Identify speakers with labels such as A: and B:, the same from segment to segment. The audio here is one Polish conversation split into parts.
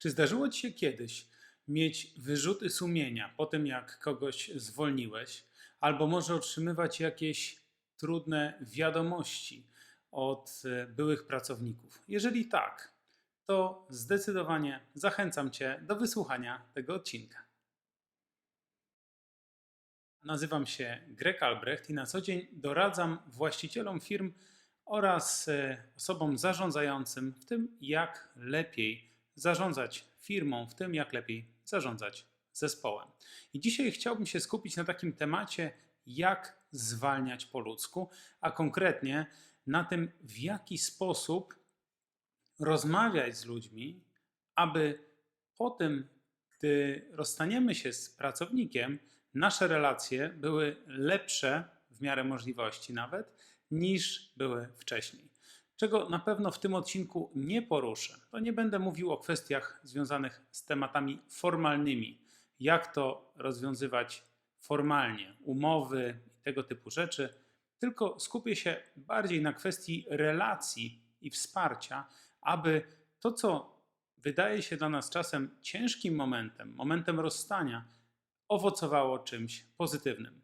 A: Czy zdarzyło Ci się kiedyś mieć wyrzuty sumienia po tym, jak kogoś zwolniłeś, albo może otrzymywać jakieś trudne wiadomości od e, byłych pracowników? Jeżeli tak, to zdecydowanie zachęcam Cię do wysłuchania tego odcinka. Nazywam się Greg Albrecht i na co dzień doradzam właścicielom firm oraz e, osobom zarządzającym w tym, jak lepiej zarządzać firmą, w tym, jak lepiej zarządzać zespołem. I dzisiaj chciałbym się skupić na takim temacie, jak zwalniać po ludzku, a konkretnie na tym, w jaki sposób rozmawiać z ludźmi, aby po tym, gdy rozstaniemy się z pracownikiem, nasze relacje były lepsze, w miarę możliwości nawet, niż były wcześniej. Czego na pewno w tym odcinku nie poruszę, to nie będę mówił o kwestiach związanych z tematami formalnymi, jak to rozwiązywać formalnie, umowy i tego typu rzeczy, tylko skupię się bardziej na kwestii relacji i wsparcia, aby to, co wydaje się dla nas czasem ciężkim momentem, momentem rozstania, owocowało czymś pozytywnym.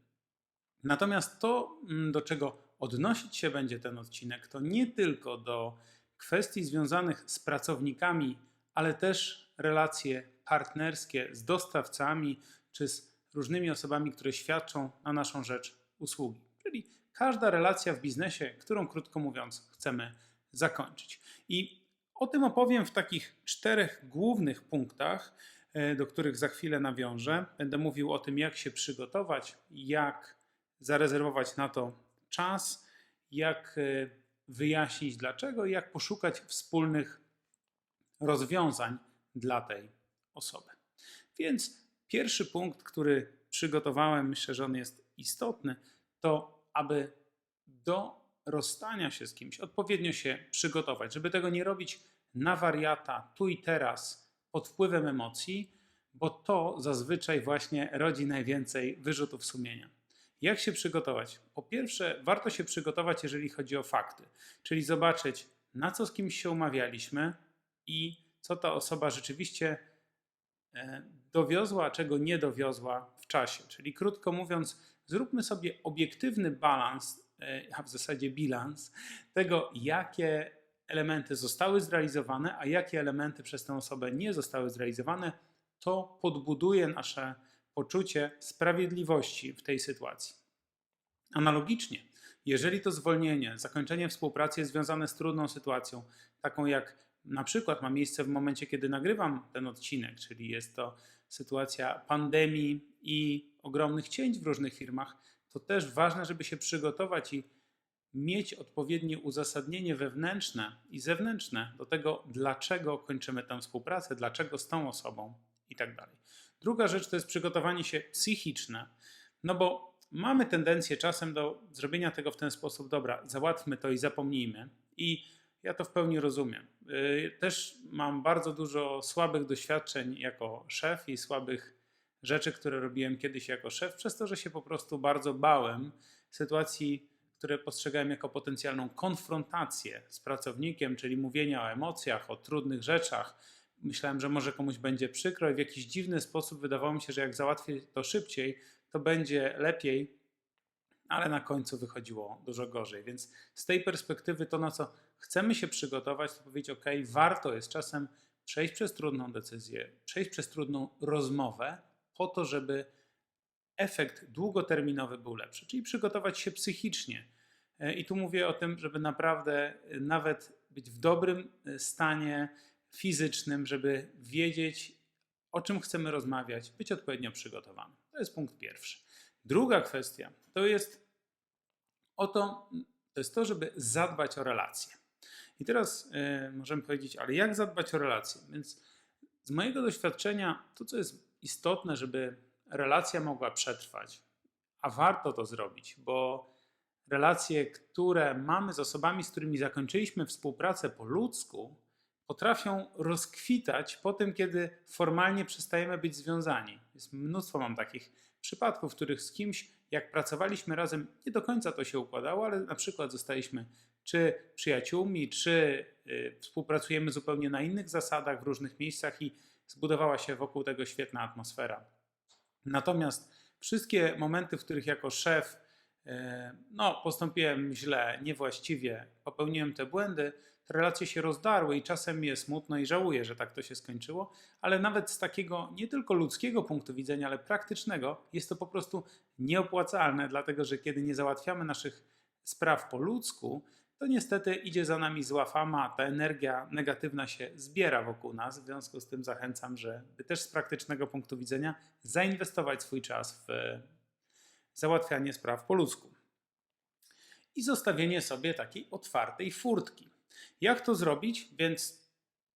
A: Natomiast to, mm, do czego odnosić się będzie ten odcinek, to nie tylko do kwestii związanych z pracownikami, ale też relacje partnerskie z dostawcami czy z różnymi osobami, które świadczą na naszą rzecz usługi. Czyli każda relacja w biznesie, którą krótko mówiąc chcemy zakończyć. I o tym opowiem w takich czterech głównych punktach, e, do których za chwilę nawiążę. Będę mówił o tym, jak się przygotować, jak zarezerwować na to czas, jak e, wyjaśnić dlaczego i jak poszukać wspólnych rozwiązań dla tej osoby. Więc pierwszy punkt, który przygotowałem, myślę, że on jest istotny, to aby do rozstania się z kimś odpowiednio się przygotować, żeby tego nie robić na wariata tu i teraz pod wpływem emocji, bo to zazwyczaj właśnie rodzi najwięcej wyrzutów sumienia. Jak się przygotować? Po pierwsze, warto się przygotować, jeżeli chodzi o fakty, czyli zobaczyć, na co z kimś się umawialiśmy i co ta osoba rzeczywiście e, dowiozła, a czego nie dowiozła w czasie. Czyli krótko mówiąc, zróbmy sobie obiektywny balans, e, a w zasadzie bilans tego, jakie elementy zostały zrealizowane, a jakie elementy przez tę osobę nie zostały zrealizowane. To podbuduje nasze poczucie sprawiedliwości w tej sytuacji. Analogicznie, jeżeli to zwolnienie, zakończenie współpracy jest związane z trudną sytuacją, taką jak na przykład ma miejsce w momencie, kiedy nagrywam ten odcinek, czyli jest to sytuacja pandemii i ogromnych cięć w różnych firmach, to też ważne, żeby się przygotować i mieć odpowiednie uzasadnienie wewnętrzne i zewnętrzne do tego, dlaczego kończymy tę współpracę, dlaczego z tą osobą i tak dalej. Druga rzecz to jest przygotowanie się psychiczne, no bo mamy tendencję czasem do zrobienia tego w ten sposób, dobra, załatwmy to i zapomnijmy. I ja to w pełni rozumiem. Y, też mam bardzo dużo słabych doświadczeń jako szef i słabych rzeczy, które robiłem kiedyś jako szef, przez to, że się po prostu bardzo bałem sytuacji, które postrzegałem jako potencjalną konfrontację z pracownikiem, czyli mówienia o emocjach, o trudnych rzeczach, myślałem, że może komuś będzie przykro i w jakiś dziwny sposób wydawało mi się, że jak załatwię to szybciej, to będzie lepiej, ale na końcu wychodziło dużo gorzej. Więc z tej perspektywy to, na co chcemy się przygotować, to powiedzieć, ok, warto jest czasem przejść przez trudną decyzję, przejść przez trudną rozmowę, po to, żeby efekt długoterminowy był lepszy, czyli przygotować się psychicznie. E, I tu mówię o tym, żeby naprawdę nawet być w dobrym e, stanie fizycznym, żeby wiedzieć, o czym chcemy rozmawiać, być odpowiednio przygotowanym. To jest punkt pierwszy. Druga kwestia to jest o to, to jest to, żeby zadbać o relacje. I teraz y, możemy powiedzieć, ale jak zadbać o relacje? Więc z mojego doświadczenia, to co jest istotne, żeby relacja mogła przetrwać, a warto to zrobić, bo relacje, które mamy z osobami, z którymi zakończyliśmy współpracę po ludzku, potrafią rozkwitać po tym, kiedy formalnie przestajemy być związani. Jest mnóstwo mam takich przypadków, w których z kimś, jak pracowaliśmy razem, nie do końca to się układało, ale na przykład zostaliśmy czy przyjaciółmi, czy y, współpracujemy zupełnie na innych zasadach w różnych miejscach i zbudowała się wokół tego świetna atmosfera. Natomiast wszystkie momenty, w których jako szef e, no, postąpiłem źle, niewłaściwie, popełniłem te błędy, relacje się rozdarły i czasem jest smutno i żałuję, że tak to się skończyło, ale nawet z takiego nie tylko ludzkiego punktu widzenia, ale praktycznego, jest to po prostu nieopłacalne, dlatego że kiedy nie załatwiamy naszych spraw po ludzku, to niestety idzie za nami zła fama, ta energia negatywna się zbiera wokół nas. W związku z tym zachęcam, żeby też z praktycznego punktu widzenia zainwestować swój czas w załatwianie spraw po ludzku. I zostawienie sobie takiej otwartej furtki. Jak to zrobić? Więc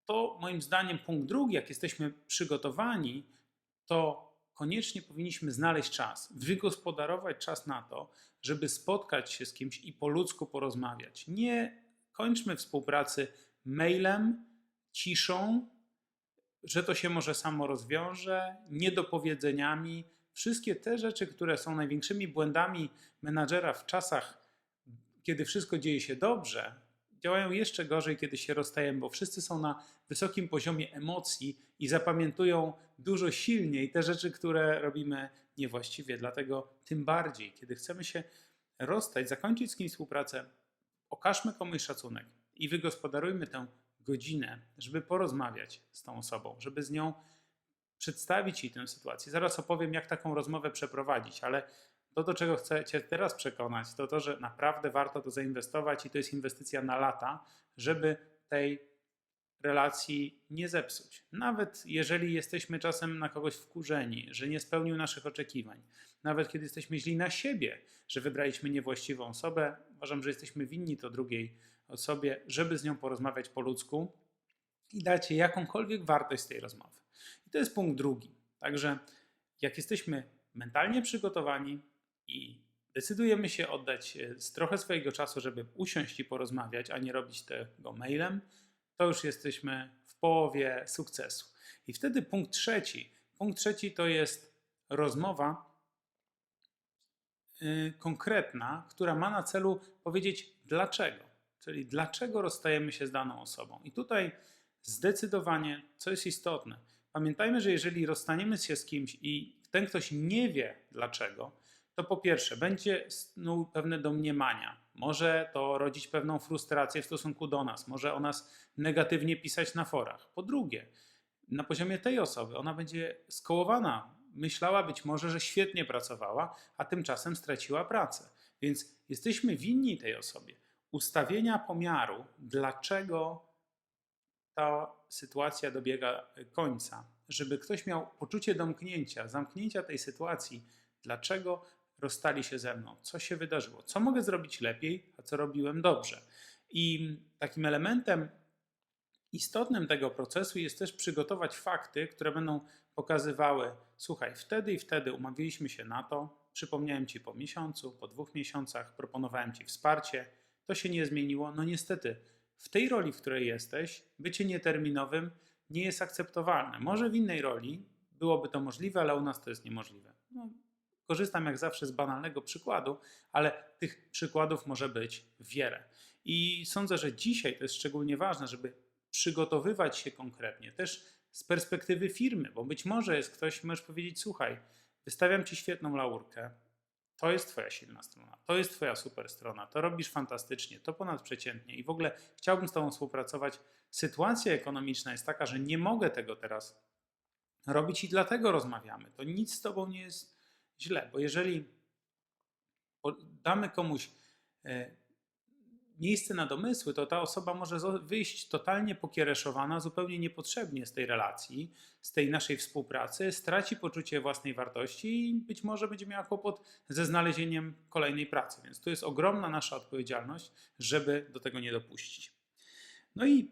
A: to moim zdaniem punkt drugi, jak jesteśmy przygotowani, to koniecznie powinniśmy znaleźć czas, wygospodarować czas na to, żeby spotkać się z kimś i po ludzku porozmawiać. Nie kończmy współpracy mailem, ciszą, że to się może samo rozwiąże, niedopowiedzeniami. Wszystkie te rzeczy, które są największymi błędami menadżera w czasach, kiedy wszystko dzieje się dobrze, działają jeszcze gorzej, kiedy się rozstajemy, bo wszyscy są na wysokim poziomie emocji i zapamiętują dużo silniej te rzeczy, które robimy niewłaściwie. Dlatego tym bardziej, kiedy chcemy się rozstać, zakończyć z kimś współpracę, okażmy komuś szacunek i wygospodarujmy tę godzinę, żeby porozmawiać z tą osobą, żeby z nią przedstawić jej tę sytuację. Zaraz opowiem, jak taką rozmowę przeprowadzić, ale to, do czego chcę Cię teraz przekonać, to to, że naprawdę warto to zainwestować i to jest inwestycja na lata, żeby tej relacji nie zepsuć. Nawet jeżeli jesteśmy czasem na kogoś wkurzeni, że nie spełnił naszych oczekiwań, nawet kiedy jesteśmy źli na siebie, że wybraliśmy niewłaściwą osobę, uważam, że jesteśmy winni to drugiej osobie, żeby z nią porozmawiać po ludzku i dać jej jakąkolwiek wartość z tej rozmowy. I to jest punkt drugi. Także jak jesteśmy mentalnie przygotowani i decydujemy się oddać e, trochę swojego czasu, żeby usiąść i porozmawiać, a nie robić tego mailem, to już jesteśmy w połowie sukcesu. I wtedy punkt trzeci. Punkt trzeci to jest rozmowa yy, konkretna, która ma na celu powiedzieć dlaczego. Czyli dlaczego rozstajemy się z daną osobą. I tutaj zdecydowanie, co jest istotne, pamiętajmy, że jeżeli rozstaniemy się z kimś i ten ktoś nie wie dlaczego, to po pierwsze będzie snuł pewne domniemania. Może to rodzić pewną frustrację w stosunku do nas, może o nas negatywnie pisać na forach. Po drugie, na poziomie tej osoby ona będzie skołowana. Myślała być może, że świetnie pracowała, a tymczasem straciła pracę. Więc jesteśmy winni tej osobie ustawienia pomiaru, dlaczego ta sytuacja dobiega końca, żeby ktoś miał poczucie domknięcia, zamknięcia tej sytuacji, dlaczego rozstali się ze mną, co się wydarzyło, co mogę zrobić lepiej, a co robiłem dobrze. I takim elementem istotnym tego procesu jest też przygotować fakty, które będą pokazywały: słuchaj, wtedy i wtedy umawialiśmy się na to, przypomniałem ci po miesiącu, po dwóch miesiącach, proponowałem ci wsparcie, to się nie zmieniło. No niestety, w tej roli, w której jesteś, bycie nieterminowym nie jest akceptowalne. Może w innej roli byłoby to możliwe, ale u nas to jest niemożliwe. No, Korzystam jak zawsze z banalnego przykładu, ale tych przykładów może być wiele. I sądzę, że dzisiaj to jest szczególnie ważne, żeby przygotowywać się konkretnie, też z perspektywy firmy, bo być może jest ktoś, możesz powiedzieć: Słuchaj, wystawiam ci świetną laurkę, to jest Twoja silna strona, to jest Twoja super strona, to robisz fantastycznie, to ponadprzeciętnie i w ogóle chciałbym z Tobą współpracować. Sytuacja ekonomiczna jest taka, że nie mogę tego teraz robić i dlatego rozmawiamy. To nic z Tobą nie jest źle, bo jeżeli damy komuś e, miejsce na domysły, to ta osoba może wyjść totalnie pokiereszowana, zupełnie niepotrzebnie z tej relacji, z tej naszej współpracy, straci poczucie własnej wartości i być może będzie miała kłopot ze znalezieniem kolejnej pracy. Więc tu jest ogromna nasza odpowiedzialność, żeby do tego nie dopuścić. No i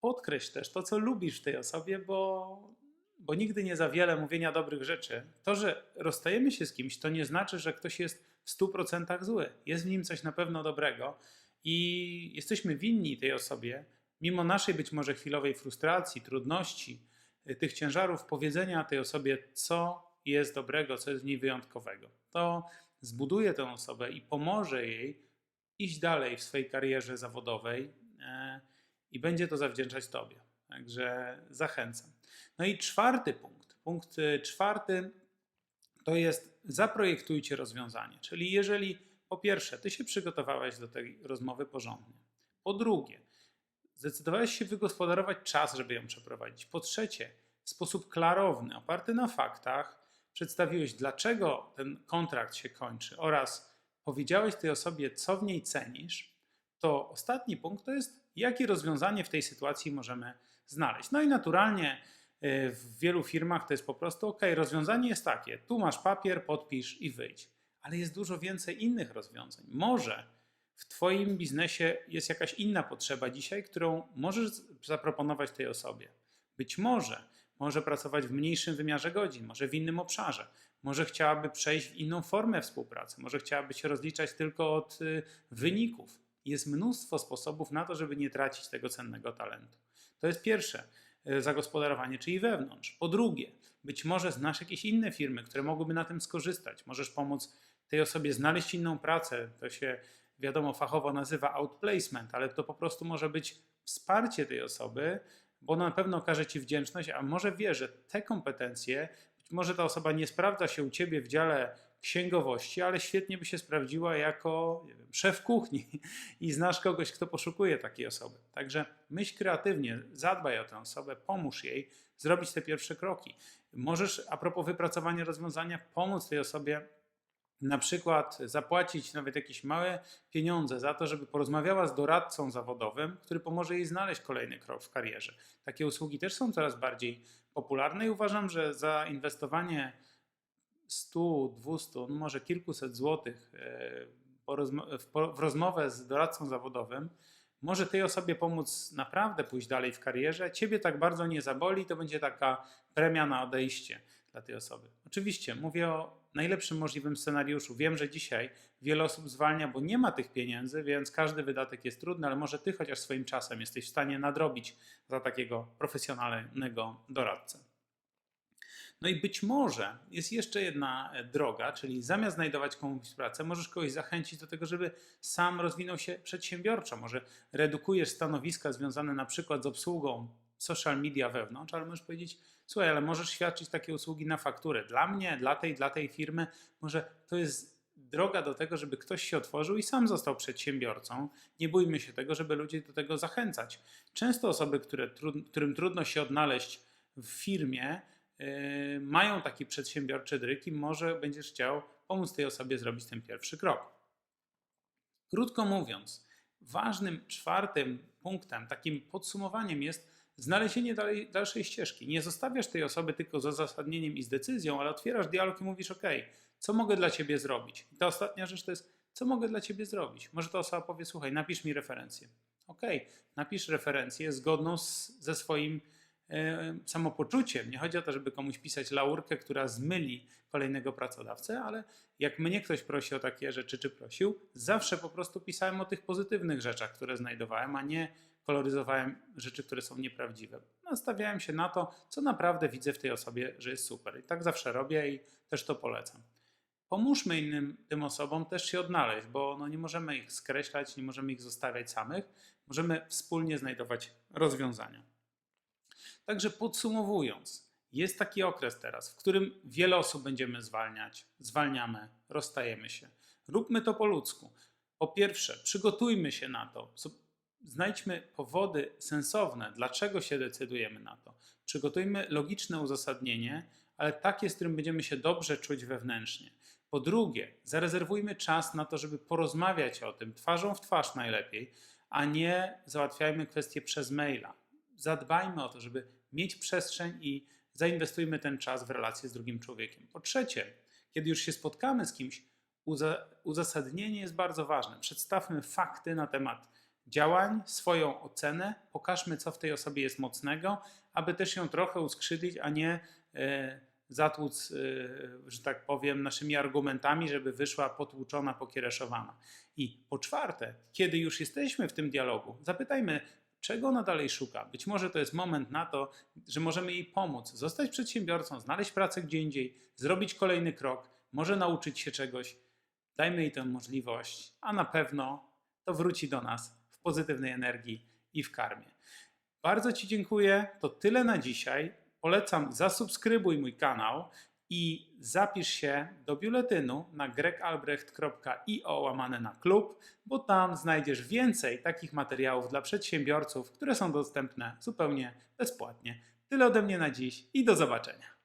A: podkreśl też to, co lubisz w tej osobie, bo bo nigdy nie za wiele mówienia dobrych rzeczy. To, że rozstajemy się z kimś, to nie znaczy, że ktoś jest w 100% zły. Jest w nim coś na pewno dobrego i jesteśmy winni tej osobie, mimo naszej być może chwilowej frustracji, trudności, y, tych ciężarów, powiedzenia tej osobie, co jest dobrego, co jest w niej wyjątkowego. To zbuduje tę osobę i pomoże jej iść dalej w swojej karierze zawodowej e, i będzie to zawdzięczać Tobie. Także zachęcam. No i czwarty punkt. Punkt y, czwarty to jest zaprojektujcie rozwiązanie. Czyli jeżeli po pierwsze, ty się przygotowałeś do tej rozmowy porządnie. Po drugie, zdecydowałeś się wygospodarować czas, żeby ją przeprowadzić. Po trzecie, w sposób klarowny, oparty na faktach, przedstawiłeś, dlaczego ten kontrakt się kończy oraz powiedziałeś tej osobie, co w niej cenisz, to ostatni punkt to jest, jakie rozwiązanie w tej sytuacji możemy znaleźć. No i naturalnie w wielu firmach to jest po prostu ok, rozwiązanie jest takie, tu masz papier, podpisz i wyjdź. Ale jest dużo więcej innych rozwiązań. Może w Twoim biznesie jest jakaś inna potrzeba dzisiaj, którą możesz zaproponować tej osobie. Być może może pracować w mniejszym wymiarze godzin, może w innym obszarze, może chciałaby przejść w inną formę współpracy, może chciałaby się rozliczać tylko od y, wyników. Jest mnóstwo sposobów na to, żeby nie tracić tego cennego talentu. To jest pierwsze y, zagospodarowanie, czyli wewnątrz. Po drugie, być może znasz jakieś inne firmy, które mogłyby na tym skorzystać. Możesz pomóc tej osobie znaleźć inną pracę. To się wiadomo fachowo nazywa outplacement, ale to po prostu może być wsparcie tej osoby, bo na pewno okaże Ci wdzięczność, a może wie, że te kompetencje, być może ta osoba nie sprawdza się u Ciebie w dziale księgowości, ale świetnie by się sprawdziła jako wiem, szef kuchni i znasz kogoś, kto poszukuje takiej osoby. Także myśl kreatywnie, zadbaj o tę osobę, pomóż jej zrobić te pierwsze kroki. Możesz, a propos wypracowania rozwiązania, pomóc tej osobie na przykład zapłacić nawet jakieś małe pieniądze za to, żeby porozmawiała z doradcą zawodowym, który pomoże jej znaleźć kolejny krok w karierze. Takie usługi też są coraz bardziej popularne i uważam, że za inwestowanie 100, 200, no może kilkuset złotych e, w rozmowę z doradcą zawodowym może tej osobie pomóc naprawdę pójść dalej w karierze. Ciebie tak bardzo nie zaboli, to będzie taka premia na odejście dla tej osoby. Oczywiście mówię o najlepszym możliwym scenariuszu. Wiem, że dzisiaj wiele osób zwalnia, bo nie ma tych pieniędzy, więc każdy wydatek jest trudny, ale może ty chociaż swoim czasem jesteś w stanie nadrobić za takiego profesjonalnego doradcę. No i być może jest jeszcze jedna droga, czyli zamiast znajdować komuś pracę, możesz kogoś zachęcić do tego, żeby sam rozwinął się przedsiębiorczo. Może redukujesz stanowiska związane na przykład z obsługą social media wewnątrz, ale możesz powiedzieć, słuchaj, ale możesz świadczyć takie usługi na fakturę. Dla mnie, dla tej, dla tej firmy, może to jest droga do tego, żeby ktoś się otworzył i sam został przedsiębiorcą. Nie bójmy się tego, żeby ludzi do tego zachęcać. Często osoby, które, którym trudno się odnaleźć w firmie, mają taki przedsiębiorczy dryk i może będziesz chciał pomóc tej osobie zrobić ten pierwszy krok. Krótko mówiąc, ważnym czwartym punktem, takim podsumowaniem jest znalezienie dalej, dalszej ścieżki. Nie zostawiasz tej osoby tylko z uzasadnieniem i z decyzją, ale otwierasz dialog i mówisz: OK, co mogę dla ciebie zrobić? I ta ostatnia rzecz to jest: co mogę dla ciebie zrobić? Może ta osoba powie: Słuchaj, napisz mi referencję. OK, napisz referencję zgodną z, ze swoim e, samopoczuciem. Nie chodzi o to, żeby komuś pisać laurkę, która zmyli kolejnego pracodawcę, ale jak mnie ktoś prosi o takie rzeczy, czy prosił, zawsze po prostu pisałem o tych pozytywnych rzeczach, które znajdowałem, a nie koloryzowałem rzeczy, które są nieprawdziwe. Nastawiałem się na to, co naprawdę widzę w tej osobie, że jest super. I tak zawsze robię i też to polecam. Pomóżmy innym tym osobom też się odnaleźć, bo no nie możemy ich skreślać, nie możemy ich zostawiać samych. Możemy wspólnie znajdować rozwiązania. Także podsumowując, jest taki okres teraz, w którym wiele osób będziemy zwalniać, zwalniamy, rozstajemy się. Róbmy to po ludzku. Po pierwsze, przygotujmy się na to, znajdźmy powody sensowne, dlaczego się decydujemy na to. Przygotujmy logiczne uzasadnienie, ale takie, z którym będziemy się dobrze czuć wewnętrznie. Po drugie, zarezerwujmy czas na to, żeby porozmawiać o tym twarzą w twarz najlepiej, a nie załatwiajmy kwestie przez maila. Zadbajmy o to, żeby mieć przestrzeń i zainwestujmy ten czas w relację z drugim człowiekiem. Po trzecie, kiedy już się spotkamy z kimś, uzasadnienie jest bardzo ważne. Przedstawmy fakty na temat działań, swoją ocenę, pokażmy, co w tej osobie jest mocnego, aby też ją trochę uskrzydlić, a nie e, zatłuc, e, że tak powiem, naszymi argumentami, żeby wyszła potłuczona, pokiereszowana. I po czwarte, kiedy już jesteśmy w tym dialogu, zapytajmy, czego ona dalej szuka. Być może to jest moment na to, że możemy jej pomóc, zostać przedsiębiorcą, znaleźć pracę gdzie indziej, zrobić kolejny krok, może nauczyć się czegoś. Dajmy jej tę możliwość, a na pewno to wróci do nas w pozytywnej energii i w karmie. Bardzo Ci dziękuję. To tyle na dzisiaj. Polecam, zasubskrybuj mój kanał i zapisz się do biuletynu na gregalbrecht.io łamane na klub, bo tam znajdziesz więcej takich materiałów dla przedsiębiorców, które są dostępne zupełnie bezpłatnie. Tyle ode mnie na dziś i do zobaczenia.